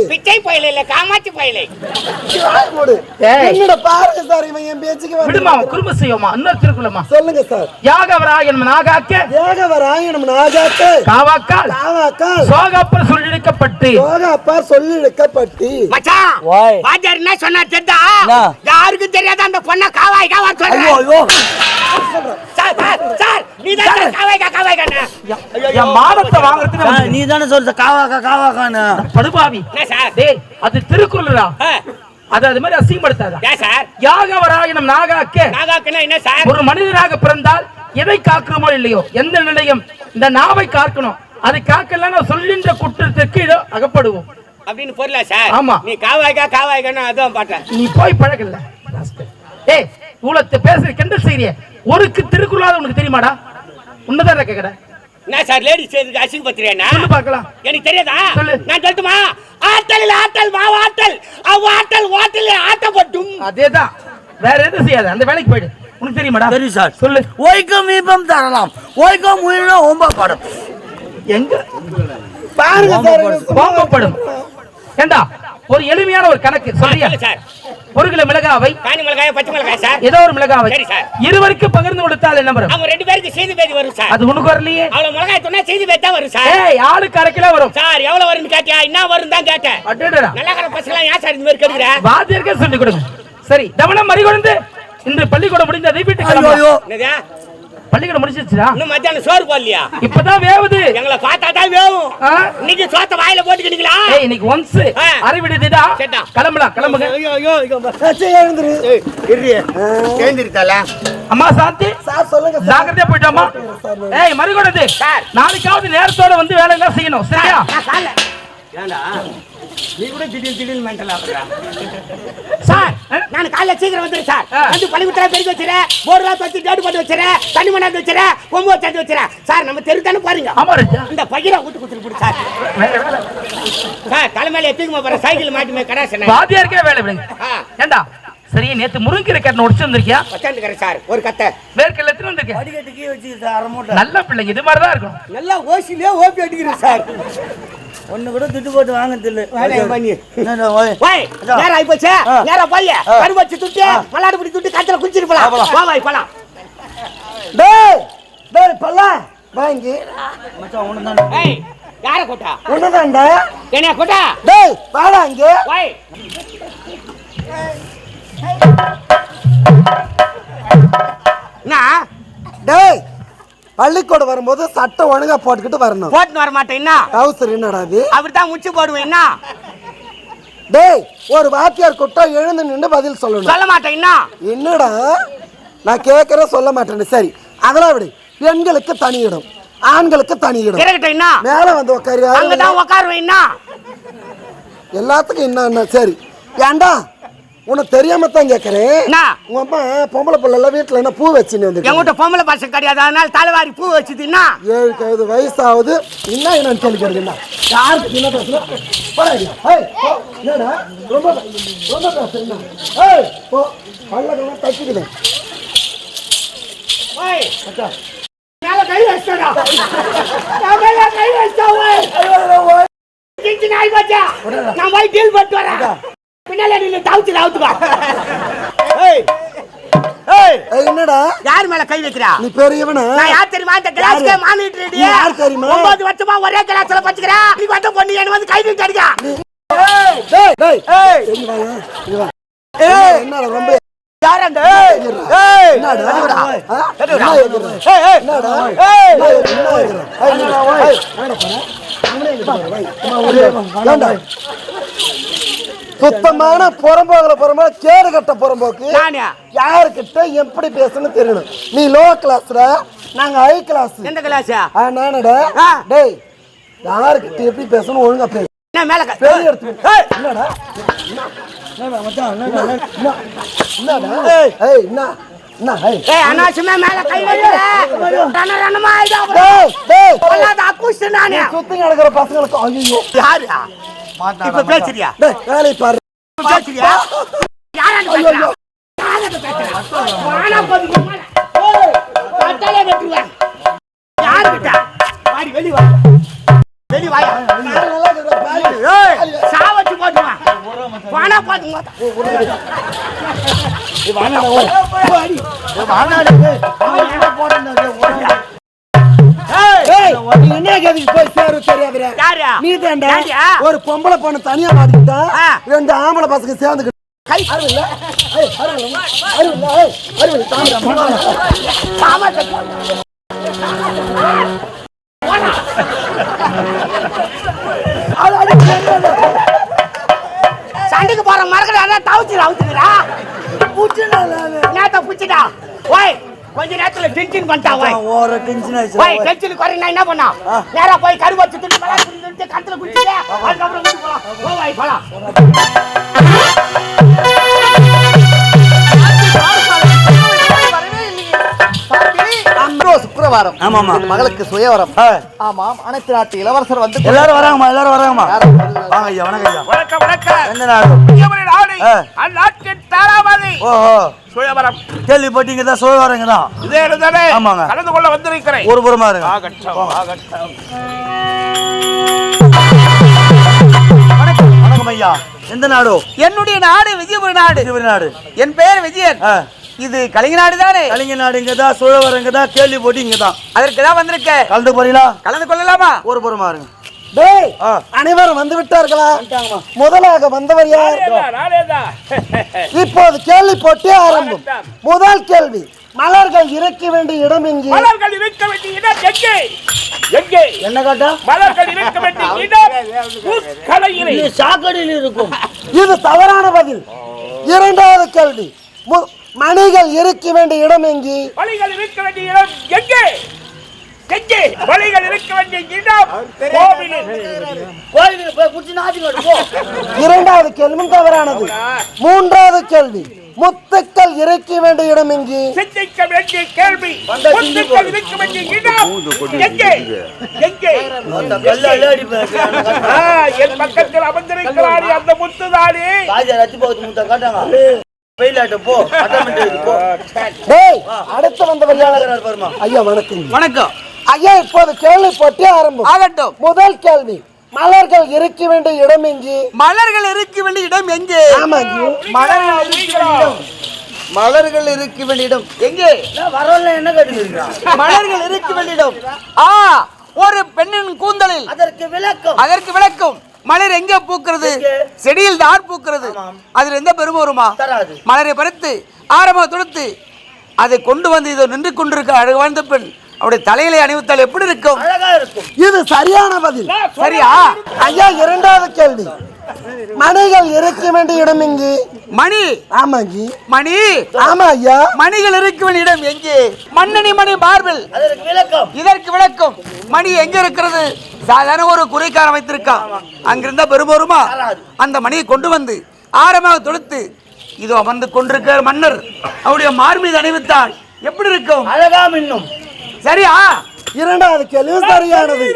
பிச்சை பயல இல்ல காமாட்சி பயலை. என்னடா பாருங்க சார் இவன் என் பேச்சுக்கு விடுமா குடும்ப செய்வோமா? இன்னொரு திருக்குள்ளமா சொல்லுங்க சார். யாகவராயன் நாகாக்க. தேகவராயணம் நாகாத்து காவாக்கால். காவாக்கால். சோகப்பர் சொல்லிழுக்கப்பட்டு சோகாப்பா சொல்லி இழுக்கப்பட்டி மச்சான். வாத்தியார் என்ன சொன்னா தெரியுதா? என்ன? யாருக்கும் தெரியாத அந்த பொண்ண காவாய் காவா சொல்றேன். நீ தான் சொல்ற காவாக்கா காவாக்கான்னு படுபாவி. என்ன சார்? டேய் அது திருக்குறளா அது அது மாதிரி அசிங்கப்படுத்தாத. சார்? யாகவராயனம் நாகாக்க. நாகாக்குன்னா என்ன சார்? ஒரு மனிதனாக பிறந்தால் எதை காக்கிறோமோ இல்லையோ? எந்த நிலையும்? இந்த நாவை காக்கணும். அதை காக்கலன்னா சொல்லின்ற குற்றத்திற்கு இதோ அகப்படுவோம். அப்படின்னு பொருளா சார்? ஆமா. நீ காவாய்க்கா காவாய்க்கான்னு அதான் பாட்டேன். நீ போய் பழகல ஏய் இவ்வளவு பேசுற கிண்டல் செய்றிய ஒருக்கு திருக்குறளாவது உனக்கு தெரியுமாடா? உன்னதான் கேக்குற. என்ன சார் லேடிஸ் செய்துக்கு அசிங்கப்படுத்துறியா பார்க்கலாம். எனக்கு தெரியாதா? சொல்லு. நான் சொல்லட்டுமா? ஆட்டல் ஆட்டல். மாவாட்டல் அவ்வாட்டல் ஓட்டல் ஆட்டப்பட்டும் அதேதான். வேற எதுவும் செய்யாத. அந்த வேலைக்கு போயிடு. உனக்கு தெரியுமாடா? சரி சார். சொல்லு. ஒய்க்கம் ஈப்பம் தரலாம். ஒய்க்கம் உயிரினா ஓம்ப படம் எங்க? பாருங்க கோபப்படும் ஏண்டா? ஒரு எளிமையான ஒரு கணக்கு. சொல்றியா? சொல்லு சார். ஒரு கிலோ மிளகாவை காணி மிளகாய் பச்சை மிளகாய் சார்? ஏதோ ஒரு மிளகாவை சரி சார். இருவருக்கு பகிர்ந்து கொடுத்தால் என்ன வரும்? அவங்க ரெண்டு பேருக்கு செய்தி பேதி வரும் சார். அது உனக்கு வரலையே. அவ்வளவு மிளகாய் சொன்னா செய்தி பேதி தான் வரும் சார். ஏய் ஆளுக்கு அரை கிலோ வரும். சார் எவ்வளவு வரும்னு கேட்டியா? என்ன வரும் தான் கேட்டேன். அடடடா. நல்லா இருக்கிற பசங்க ஏன் சார் இந்த மாதிரி கெடுக்கிற வாத்தியருக்கே சொல்லி கொடுங்க. சரி தவணம் மறிகொடுந்து இன்று பள்ளிக்கூடம் முடிந்ததை வீட்டுக்கு பள்ளிக்கூடம் முடிச்சிருச்சுடா இன்னும் மத்தியானம் சோறு போடலையா? இப்பதான் வேவுது. எங்களை பார்த்தா தான் வேவும். ஆ? இன்னைக்கு சோத்த வாயில போட்டுக்கிட்டீங்களா ஏய் இன்னைக்கு ஒன்ஸ் ஆ. அறிவிடுதுடா. சரிடா. கிளம்பலாம் கிளம்புங்க. சரி, எழுந்துரு. அம்மா சாந்தி. சார் சொல்லுங்க சார். ஜாக்கிரதையா போயிட்டோமா ஏய் மறிகொடுது சார். நாளைக்காவது நேரத்தோட வந்து வேலை எல்லாம் செய்யணும்? சரியா? ஏண்டா நீ கூட திடீர் திடீர் மென்டல் ஆகுறா சார் நான் காலைல சீக்கிரம் வந்துடுறேன் சார். வந்து பள்ளிக்கூடத்துல பெருக்கி வச்சுறேன். போர்லாம் வச்சு டேடு போட்டு வச்சுறேன். தண்ணி மண்ணாந்து வச்சுறேன். கொம்பு வச்சு வச்சுறேன். சார் நம்ம தெரு தானே பாருங்க. இந்த பையனை விட்டு கொடுத்துட்டு போடு சார். சார் தலைமையில எத்துக்குமா போற சைக்கிள் மாட்டுமே கடை சொன்னேன் வாத்தியாருக்கே வேலை விடுங்க. ஏண்டா? சரி நேத்து முருங்கீரை கட்டணம் உடிச்சு வந்திருக்கியா? உட்காந்துக்கிறேன் சார் ஒரு கத்தை. வேர்க்கல்ல எத்தனை வந்திருக்கியா அடிக்கட்டுக்கே வச்சுக்கிட்டு அரை மூட்டை. நல்ல பிள்ளைங்க இது மாதிரி தான் இருக்கணும் நல்லா ஓசிலே ஓப்பி அடிக்கிறேன் சார். ஒண்ணு கூட திட்டு போட்டு வாங்க தெரியல வேலையை பண்ணி. என்னடா, ஓய். வாய் அதான். நேரம் ஆயிப்போச்சு. நேரம் போய் ஆ. கரு வச்சு துட்டு மல்லாடு பிடி துட்டு கத்துல குளிச்சிட்டு போலாம் போலாம். வா வாய் போலாம் டேய் டேய் பல்லா வாங்கி மச்சான் ஒண்ணுதானே. ஏய் யார கொட்டா ஒண்ணுதான்டா என்னைய கொட்டா டேய் வாடா இங்க வாய் என்ன டேய் பள்ளிக்கூடம் வரும்போது சட்டை ஒழுங்கா போட்டுக்கிட்டு வரணும். போட்டுன்னு வர மாட்டேன் என்ன டவுசர் என்னடா அது அப்படித்தான் முச்சு போடுவேன் என்ன டேய் ஒரு வாத்தியார் கூட்டா எழுந்து நின்று பதில் சொல்லணும். சொல்ல மாட்டேன் என்ன என்னடா? நான் கேட்கற சொல்ல மாட்டேன் சரி. அதெல்லாம் விடு. பெண்களுக்கு தனி இடம் ஆண்களுக்கு தனி இடம் இருக்கட்டும் என்ன மேல வந்து உட்காரு அங்கதான் உட்காருவேன் என்ன எல்லாத்துக்கும் என்ன சரி. ஏன்டா உனக்கு தெரியாம தான் கேட்கறேன் என்ன? உங்க அம்மா பொம்பளை பிள்ளை எல்லாம் வீட்டுல என்ன பூ வச்சுன்னு வந்து என்கிட்ட பொம்பளை பசங்க கிடையாது. அதனால தலைவாரி பூ வச்சுது. என்ன? ஏழு கழுது வயசாகுது என்ன என்னன்னு கேள்வி என்ன? யாருக்கு? என்ன பேசணும் போடா இங்க. ஏய், போ. என்னடா? ரொம்ப ரொம்ப பேசுறீங்க ஏய் போ. பல்லக்கெல்லாம் தச்சுக்குது ஓய். மேல கை வச்சடா. வச்சா நான் போய் டீல் பண்ணிட்டு வரேன். பின்னால நின்னு தவுச்சு தவுத்துவா ஏய் என்னடா? யார் மேல கை வைக்கிறா? நீ பெரியவனா? நான் யார் தெரியுமா? இந்த கிளாஸ்க்கே யாரு? மானிட்டு நீ யார் தெரியுமா? ஒன்பது வருஷமா ஒரே கிளாஸ்ல பச்சுக்கிறா நீ வந்து பொண்ணு என்ன வந்து கை நீட்டு அடிக்கா டேய் டேய் ஏய் இங்க வாங்க இங்க வா. ஏய். என்னடா ரொம்ப யார் அந்த? ஏய். ஏய். என்னடா? ஆ? என்ன எதுக்குற? ஏய் ஏய். என்னடா? ஏய். என்ன எதுக்குற? ஏய், என்னடா, ஏய், வேணா பாரு. அவனே இங்க பாரு, வை. அம்மா, ஒரே ஏண்டா? சுத்தமான புறம்போக்குல புறம்போக்கு கேடு கட்ட புறம்போக்கு. யாருக்கிட்ட எப்படி பேசணும்னு தெரியணும். நீ லோ கிளாஸ்ல நாங்க ஹை கிளாஸ் எந்த கிளாஸ் நானடா. ஆ. டேய் யாருக்கிட்ட எப்படி பேசணும் ஒழுங்கா பேசு. என்ன மேல க- பெரிய ஏய்! என்னடா? என்னடா மச்சான், என்னடா, என்ன? என்ன? என்னடா? ஏய் என்ன? டேய் பொல்லாத அக்குஸ்ட் நானு. சுத்தி நடக்கிற பசங்களுக்கு ஐயோ. யாரு? இப்ப பேசுறியா? டேய் வேலை பாரு. பேசுறியா? யாராண்டு பேசுறா. யாராண்டு பேசுறா வாடா போது மேல. ஏய், கட்டாலே வெட்டுவேன். யாரு கிட்ட வாடி வெளிய வா வெளிய வாயா. மாட்டா ஏய், நீ என்ன கேதுக்கு போய் சேரு தெரியாதுடா. யாரு நீ தான்டா யாருயா? ஒரு பொம்பளை பொண்ணு தனியா மாட்டிக்கிட்டா. ரெண்டு ஆம்பளை பசங்க சேர்ந்து கை. அறிவில்ல மறக்கடா தவிச்சு நானு. நேத்த புடிச்சிட்டா ஓய் கொஞ்ச நேரத்துல டென்ஷன் பண்ணிட்டா ஓய் ஓர டென்ஷன் ஆயிடுச்சு ஓய் டென்ஷன் குறை நான் என்ன பண்ணா நேரா போய் கரு வச்சு துண்டு பலா துண்டு கணத்துல குடிச்சிட்டு அதுக்கப்புறம் போலாம் ஓ வாய் போலாம் ஆமாமா. என் மகளுக்கு சுயவரம். ஆ, ஆமாம் அனைத்து நாட்டு இளவரசர் வந்து எல்லாரும் வராங்கம்மா எல்லாரும் வராங்கம்மா. வாங்க ஐயா வணக்கம் ஐயா. வணக்கம் வணக்கம். எந்த நாடு. அந்நாட்டின் தாராமதி ஓஹோ சுயவரம். கேள்விப்பட்டீங்க தான் சோழ வரங்க தான். இதே ஆமாங்க. கலந்து கொள்ள வந்திருக்கிறேன். ஒரு புறமா இருங்க. ஆகட்டும் ஆகட்டும். வணக்கம் வணக்கம் ஐயா. எந்த நாடு? என்னுடைய நாடு விஜயபுர நாடு. நாடு. என் பெயர் விஜயன். இது கலிங்க நாடு தானே கலிங்க நாடு இங்க தான் சோழ வரங்க தான் கேள்விப்பட்டு இங்க தான் அதற்கு தான் வந்திருக்க? கலந்து போறீங்களா கலந்து கொள்ளலாமா? ஒரு புறமா இருங்க. டேய். அனைவரும் வந்து விட்டார்களா? முதலாக வந்தவர் யார்? நாளேதா இப்போது கேள்வி போட்டி ஆரம்பம். முதல் கேள்வி மலர்கள் இறக்க வேண்டிய இடம் எங்கே? மலர்கள் இருக்க வேண்டிய இடம் எங்கே? எங்கே? என்ன காட்டா? மலர்கள் இருக்க வேண்டிய இடம் பூக்கலையிலே சாக்கடையில் இருக்கும். இது தவறான பதில். இரண்டாவது கேள்வி மு- மணிகள் இருக்க வேண்டிய இடம் எங்கே? வழிகள் இருக்க வேண்டிய இடம் எங்கே? எங்கே? வழிகள் இருக்க வேண்டிய இடம் கோவிலில். கோயிலுக்கு போய் குடிச்சு நாச்சுக்கோடு போ. இரண்டாவது கேள்வி தவறானது. மூன்றாவது கேள்வி முத்துக்கள் இறக்க வேண்டிய இடம் எங்கே? சிந்திக்க வேண்டிய கேள்வி. முத்துக்கள் இருக்க வேண்டிய இடம் எங்கே? எங்கே? என் பக்கத்தில் அமர்ந்திருக்கிறாரே அந்த முத்துதாடி ராஜா ரத்தி போகுது முத்த காட்டாங்க வெயிலாட்ட போ. அட்டமெண்ட் போ. டேய் அடுத்து இருக்கிறார் பாருமா ஐயா வணக்கம். வணக்கம். ஐயா இப்போது கேள்வி போட்டி ஆரம்பம். ஆகட்டும். முதல் கேள்வி மலர்கள் இருக்க வேண்டிய இடம் எங்கே? மலர்கள் இருக்க வேண்டிய இடம் எங்கே? மலர்கள் இருக்க வேண்டிய இடம். மலர்கள் இருக்க வேண்டிய இடம். எங்கே? வரல என்ன கேட்டு மலர்கள் இருக்க வேண்டிய இடம். ஆ ஒரு பெண்ணின் கூந்தலில். அதற்கு விளக்கம். அதற்கு விளக்கும். மலர் எங்கே பூக்கிறது? செடியில் தான் பூக்கிறது. அதில் எந்த பெருமை வருமா? தராது. மலரை பறித்து ஆரமாக தொடுத்து அதை கொண்டு வந்து இதோ நின்று கொண்டிருக்க அழகு வாழ்ந்த பெண் அவருடைய தலையிலே அணிவித்தால் எப்படி இருக்கும்? இது சரியான பதில். சரியா? ஐயா இரண்டாவது கேள்வி. மணிகள் இருக்க வேண்டிய இடம் எங்கே? மணி. ஆமாஜி மணி. ஆமா ஐயா. மணிகள் இருக்க வேண்டிய இடம் எங்கே? மண்ணணி மணி மார்பிள். இதற்கு விளக்கம். மணி எங்க இருக்கிறது? சாதாரண ஒரு குறைக்கார வைத்திருக்கான். அங்கிருந்தா பெருமருமா அந்த மணியை கொண்டு வந்து ஆரமாக தொடுத்து இதோ அமர்ந்து கொண்டிருக்கிற மன்னர். அவருடைய மார்மீது அணிவித்தால் எப்படி இருக்கும்? அழகா மின்னும் சரியா? இரண்டாவது கேள்வி சரியானது.